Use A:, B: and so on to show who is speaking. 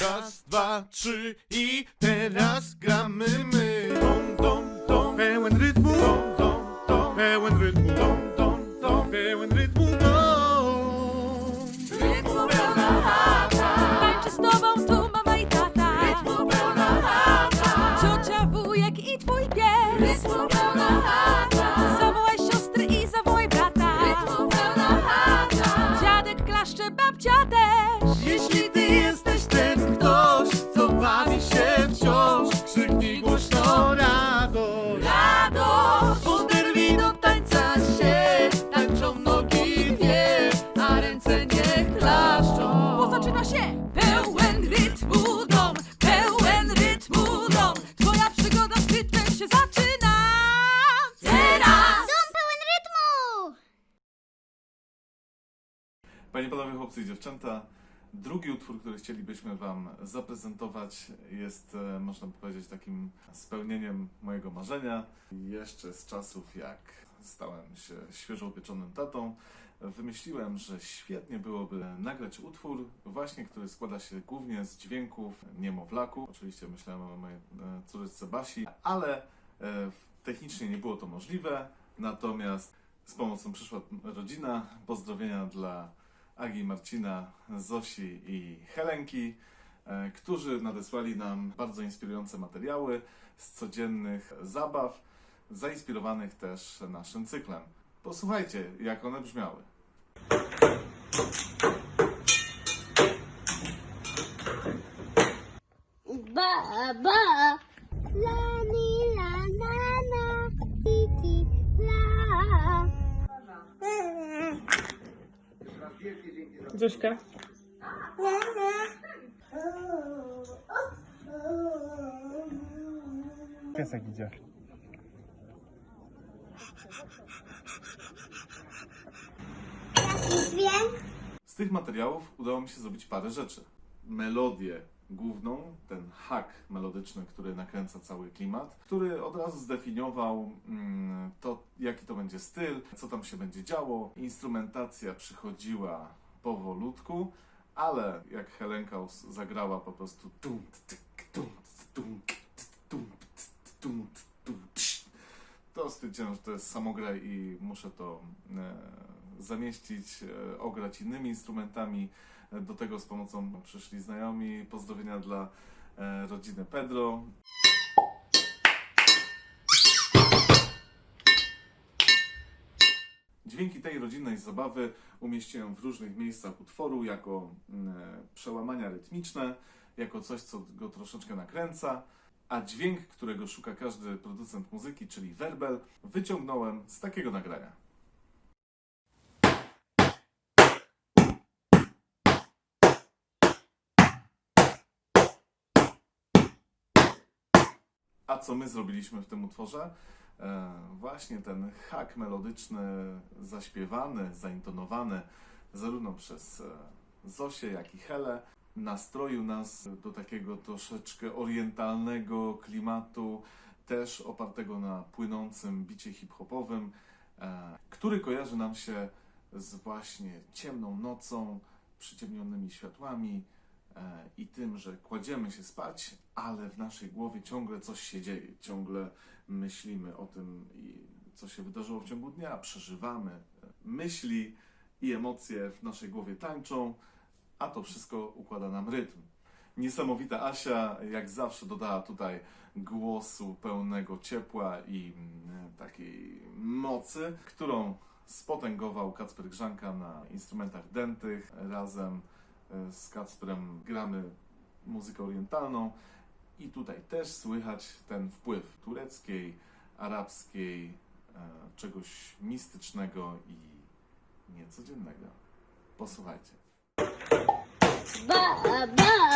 A: Raz, dwa, trzy i teraz gramy my. Dom, dom, dom. Pełen rytmu. Pełen rytmu. Dom, dom, dom. Pełen rytmu. Dom.
B: Rytmu pełna chata Tańczy z tobą tu mama i tata Rytmu pełna chata Ciocia, wujek i twój pies Rytmu pełna chata Zawołaj siostry i zawołaj brata Rytmu pełna chata Dziadek klaszcze, babcia też
A: Jeśli
B: pełen rytmu dom Pełen rytmu dom Twoja przygoda z rytmem się zaczyna Teraz
C: Dom pełen rytmu!
D: Panie, panowie, chłopcy i dziewczęta, drugi utwór, który chcielibyśmy Wam zaprezentować, jest, e, można by powiedzieć, takim spełnieniem mojego marzenia. Jeszcze z czasów, jak stałem się świeżo upieczonym tatą, wymyśliłem, że świetnie byłoby nagrać utwór, właśnie który składa się głównie z dźwięków niemowlaku. Oczywiście myślałem o mojej e, córeczce Basi, ale e, technicznie nie było to możliwe. Natomiast z pomocą przyszła rodzina. Pozdrowienia dla Agi, Marcina, Zosi i Helenki, e, którzy nadesłali nam bardzo inspirujące materiały z codziennych zabaw, zainspirowanych też naszym cyklem. Posłuchajcie, jak one brzmiały.
C: Ba, ba. La, ni, la, na, na. Ti, ti, la. La.
A: Piesek idzie.
C: Jaki dźwięk?
D: Z tych materiałów udało mi się zrobić parę rzeczy. Melodię główną, ten hak melodyczny, który nakręca cały klimat, który od razu zdefiniował mm, to, jaki to będzie styl, co tam się będzie działo. Instrumentacja przychodziła powolutku, ale jak Helenka zagrała po prostu to stwierdziłem, że to jest samograj i muszę to e, zamieścić, e, ograć innymi instrumentami. E, Do tego z pomocą przyszli znajomi. Pozdrowienia dla e, rodziny Pedro. Dźwięki tej rodzinnej zabawy umieściłem w różnych miejscach utworu jako mm, przełamania rytmiczne, jako coś, co go troszeczkę nakręca, a dźwięk, którego szuka każdy producent muzyki, czyli werbel, wyciągnąłem z takiego nagrania. A co my zrobiliśmy w tym utworze? E, właśnie ten hak melodyczny, zaśpiewany, zaintonowany zarówno przez e, Zosię, jak i Helę, nastroił nas do takiego troszeczkę orientalnego klimatu, też opartego na płynącym bicie hip-hopowym, e, który kojarzy nam się z właśnie ciemną nocą, przyciemnionymi światłami, i tym, że kładziemy się spać, ale w naszej głowie ciągle coś się dzieje, ciągle myślimy o tym, co się wydarzyło w ciągu dnia, przeżywamy. Myśli i emocje w naszej głowie tańczą, a to wszystko układa nam rytm. Niesamowita Asia, jak zawsze, dodała tutaj głosu pełnego ciepła i mm, takiej mocy, którą spotęgował Kacper Grzanka na instrumentach dętych. Razem e, z Kacprem gramy muzykę orientalną i tutaj też słychać ten wpływ tureckiej, arabskiej, e, czegoś mistycznego i niecodziennego. Posłuchajcie.
C: Ba, ba.